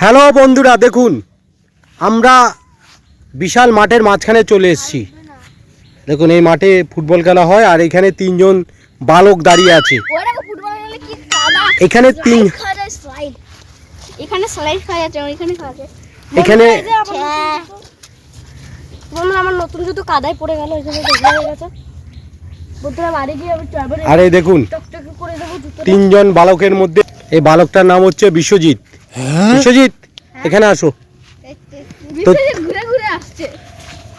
Hello বন্ধুরা দেখুন আমরা বিশাল মাঠের মাঝখানে চলে এসেছি। দেখুন এই মাঠে ফুটবল খেলা হয় আর এখানে তিনজন বালক দাঁড়িয়ে আছে। ওরা ফুটবল খেলে কি কাদা এখানে তিন। এখানে স্লাইড খাওয়া যাচ্ছে ওইখানে খাওয়া যায়। এখানে বন্ধুরা আমার নতুন জুতো কাদায় পড়ে গেল এখানে হয়ে গেছে। আর দেখুন টকটকে করে দেবো জুতো তিনজন বালকের মধ্যে এই বালকটার নাম হচ্ছে বিশ্বজিৎ। বিশ্বজিৎ, এখানে আসো।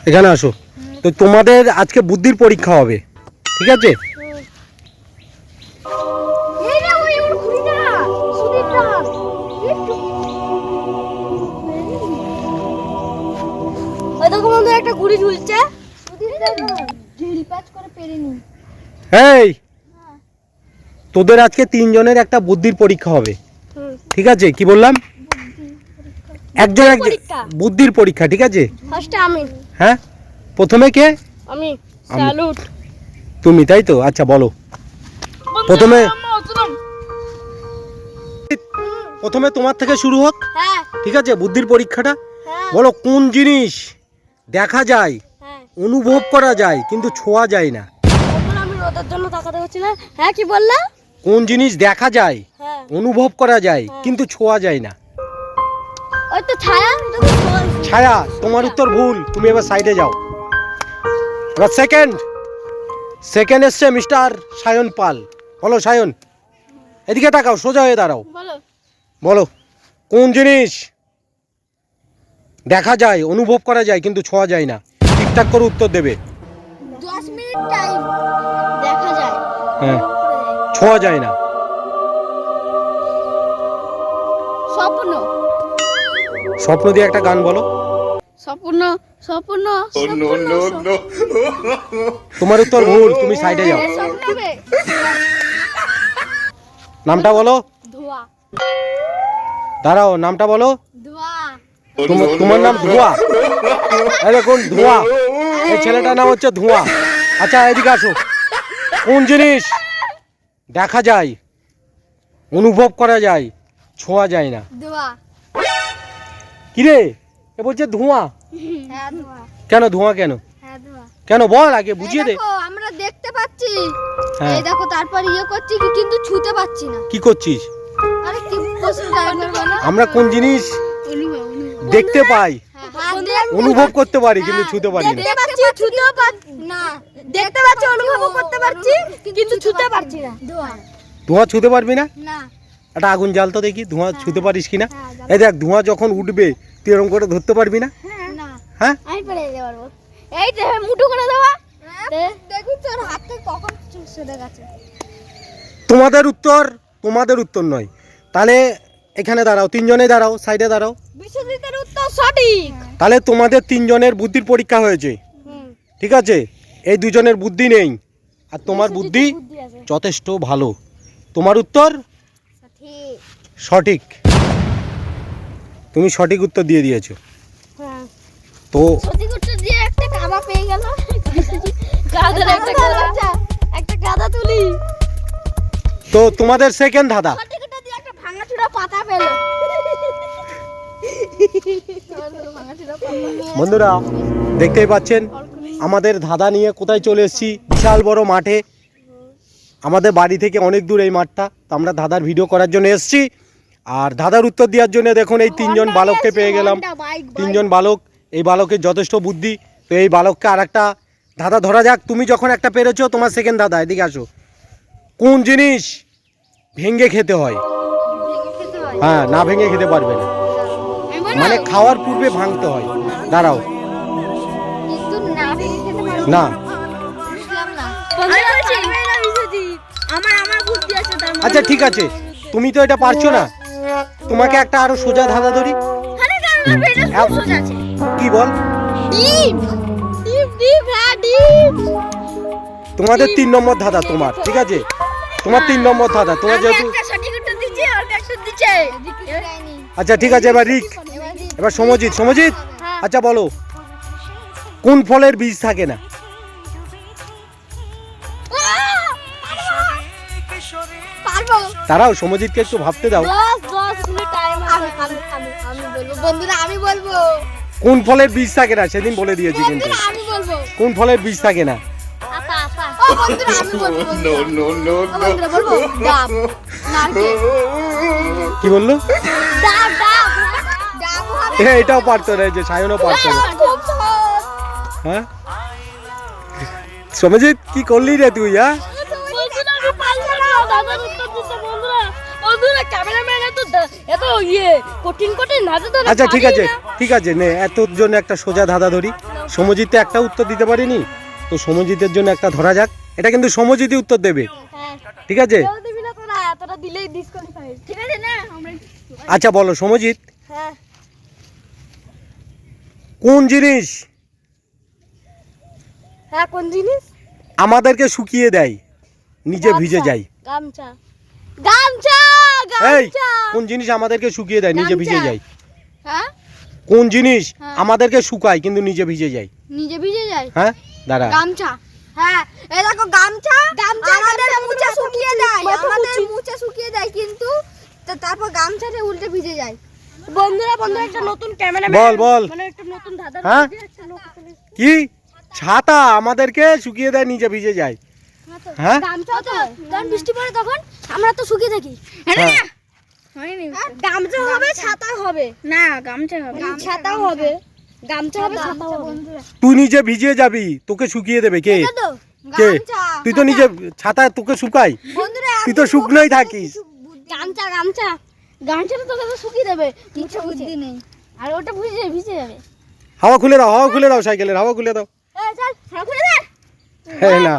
এখানে আসো। তো তোমাদের আজকে বুদ্ধির পরীক্ষা হবে, ঠিক আছে? এই, তোদের আজকে তিনজনের একটা বুদ্ধির পরীক্ষা হবে। ঠিক আছে কি বললাম? একজন একজন বুদ্ধির পরীক্ষা। ঠিক আছে? ফার্স্টে আমি। হ্যাঁ? প্রথমে কে? আমি। স্যালুট। তুমি তাই তো? আচ্ছা বলো। প্রথমে প্রথমে তোমার থেকে শুরু হোক। হ্যাঁ। ঠিক আছে? বুদ্ধির পরীক্ষাটা। হ্যাঁ। বলো কোন জিনিস দেখা যায় হ্যাঁ। অনুভব করা যায় কিন্তু ছোঁয়া যায় না? আমি রোদের জন্য তাকাতে হচ্ছি না। হ্যাঁ কি বললা? কোন জিনিস দেখা যায় হ্যাঁ। অনুভব করা যায় হ্যাঁ। কিন্তু ছোঁয়া যায় না। ওই তো ছায়া। ছায়া তোমার উত্তর ভুল তুমি এবার সাইডে যাও। এবার সেকেন্ড সেকেন্ড এসছে মিস্টার সায়ন পাল। বলো সায়ন এদিকে তাকাও সোজা হয়ে দাঁড়াও। বলো। বলো কোন জিনিস দেখা যায় অনুভব করা যায় কিন্তু ছোঁয়া যায় না? ঠিকঠাক করে উত্তর দেবে। দশ মিনিট টাইম দেখা যায়। হ্যাঁ। ছোঁয়া যায় না। স্বপ্ন। স্বপ্ন দিয়ে একটা গান বলো। স্বপ্ন স্বপ্ন স্বপ্ন তোমার উত্তর ভুল তুমি সাইডে যাও। নামটা বলো। ধোয়া। দাঁড়াও নামটা বলো। ধোয়া। তোমার তোমার নাম ধোঁয়া। দেখুন ধোঁয়া। এই ছেলেটার নাম হচ্ছে ধোঁয়া। আচ্ছা এদিকে আসো। কোন জিনিস? দেখা যায় অনুভব করা যায় ছোঁয়া যায় না। ধোয়া। কিরে? এ বলছে ধোঁয়া। হ্যাঁ কেন ধোঁয়া কেন? হ্যাঁ কেন বল আগে বুঝিয়ে দে। আমরা দেখতে পাচ্ছি। হ্যাঁ। এই দেখো তারপর ইয়ে করছি কি কিন্তু ছুতে পাচ্ছি না। কি করছিস? আমরা কোন জিনিস দেখতে পাই। অনুভব করতে পারি কিন্তু ছুতে পারি না। দেখতে পাচ্ছি ছুতেও না দেখতে পাচ্ছি অনুভবও করতে পারছি কিন্তু ছুতে পারছি না। ধোয়া। ছুতে পারবি না? না। একটা আগুন জ্বাল তো দেখি ধোঁয়া ছুতে পারিস কি না হ্যাঁ, এই দেখ ধোঁয়া যখন উঠবে তুই এরকম করে ধরতে পারবি না? না হ্যাঁ? আমি পেরে যেতে পারব। এই যে মুঠো করে দেওয়া দেখুন তোর হাত থেকে কখন চলে গেছে। তোমাদের উত্তর তোমাদের উত্তর নয়। তাহলে এখানে দাঁড়াও তিনজনে দাঁড়াও সাইডে দাঁড়াও। বিশ্বজিতের উত্তর সঠিক। তাহলে তোমাদের তিনজনের বুদ্ধির পরীক্ষা হয়েছে। ঠিক আছে? এই দুজনের বুদ্ধি নেই। আর তোমার বুদ্ধি যথেষ্ট ভালো। তোমার উত্তর? সঠিক। সঠিক। তুমি সঠিক উত্তর দিয়ে দিয়েছ। হ্যাঁ। তো সঠিক উত্তর দিয়ে একটা কাদা পেয়ে গেল। গাদার একটা গাদা একটা গাদা তুলি। তো তোমাদের সেকেন্ড ধাঁধা সঠিক উত্তর দিয়ে একটা ভাঙাচুরা পাতা পেল বন্ধুরা দেখতেই পাচ্ছেন আমাদের ধাঁধা নিয়ে কোথায় চলে এসেছি? বিশাল বড় মাঠে। আমাদের বাড়ি থেকে অনেক দূর এই মাঠটা। তো আমরা ধাঁধার ভিডিও করার জন্য এসেছি। আর ধাঁধার উত্তর দেওয়ার জন্য দেখুন এই তিনজন বালককে পেয়ে গেলাম। তিনজন বালক এই বালকের যথেষ্ট বুদ্ধি। তো এই বালককে আর একটা ধাঁধা ধরা যাক। তুমি যখন একটা পেরেছ তোমার সেকেন্ড ধাঁধা এদিকে আসো। কোন জিনিস ভেঙে খেতে হয়? হ্যাঁ না ভেঙে খেতে পারবে না। মানে খাওয়ার পূর্বে ভাঙতে হয়। দাঁড়াও। না ভেঙে খেতে পারব না। বুঝলাম না। আমি বলছি আমার আমার বুদ্ধি আছে তার মধ্যে। আচ্ছা ঠিক আছে। তুমি তো এটা পারছ না। তোমাকে একটা আরও সোজা ধাঁধা ধরি। কি বল? হ্যাঁ তোমাদের তিন নম্বর ধাঁধা তোমার ঠিক আছে? তোমার তিন নম্বর ধাঁধা। তোমার যেহেতু আচ্ছা ঠিক আছে এবার রিক। এবার সমজিৎ সমজিৎ? হ্যাঁ। আচ্ছা বলো। কোন ফলের বীজ থাকে না? তারাও সমজিৎকে একটু ভাবতে দাও। কোন ফলের বীজ থাকে না? সেদিন বলে দিয়েছি কিন্তু। কোন ফলের বীজ থাকে না? বন্ধুরা আমি বলব বন্ধুরা। ও বন্ধুরা বলব ডাব নারকেল কি? বলল? ডাব ডাব ডাব হবে। এটাও পারতো না যে সায়নও পারতো। না হ্যাঁ? সমাজিৎ কি করলি রে তুই হ্যাঁ? বন্ধুরা আমি পারলাম না। দাদার উত্তর দিতে বন্ধুরা বন্ধুরা ক্যামেরাম্যান এত দা- এত ইয়ে আচ্ছা ঠিক আছে ঠিক আছে নে এত জন্য একটা সোজা ধাঁধা ধরি। সমজিৎ তো একটা উত্তর দিতে পারিনি। তো সমজিতের জন্য একটা ধরা যাক। এটা কিন্তু সমজিতই উত্তর দেবে। হ্যাঁ। ঠিক আছে? আচ্ছা বলো সমজিৎ? কোন জিনিস হ্যাঁ কোন জিনিস? আমাদেরকে শুকিয়ে দেয় নিজে ভিজে যায়। গামছা। গামছা! এই কোন জিনিস আমাদেরকে শুকিয়ে দেয় নিজে ভিজে। যায়? হ্যাঁ? কোন জিনিস হ্যাঁ। আমাদেরকে শুকায় কিন্তু নিজে ভিজে যায়? নিজে ভিজে যায়? হ্যাঁ? দাঁড়া। গামছা। হ্যাঁ এই দেখো গামছা গামছা আমাদের মুছে শুকিয়ে দেয় আমাদের মুছে শুকিয়ে দেয় কিন্তু তারপর গামছাটা উল্টে ভিজে যায়। বন্ধুরা বন্ধুরা একটা নতুন ক্যামেরা বল, বল। মানে একটা নতুন ধাঁধা হ্যাঁ? কি? ছাতা আমাদেরকে শুকিয়ে দেয় নিজে ভিজে যায়। হ্যাঁ গামছা তো যখন বৃষ্টি পড়ে তখন আমরা তো শুকিয়ে থাকি। হ্যাঁ। গামছা হবে ছাতা হবে। না গামছা হবে ছাতাও হবে। গামছা হবে ছাতা হবে। তুই নিজে ভিজিয়ে যাবি তোকে শুকিয়ে দেবে কে? কে? তুই তো নিজে ছাতা। তোকে শুকাই। তুই তো শুকনোই থাকিস। গামছা গামছা। গামছাটা তোকে তো শুকিয়ে দেবে। কিছু বুদ্ধি নেই। আর ওটা ভিজে ভিজে যাবে। হাওয়া খুলে দাও হাওয়া খুলে দাও সাইকেলের হাওয়া খুলে দাও। এই চল হাওয়া খুলে দে। হ্যাঁ না।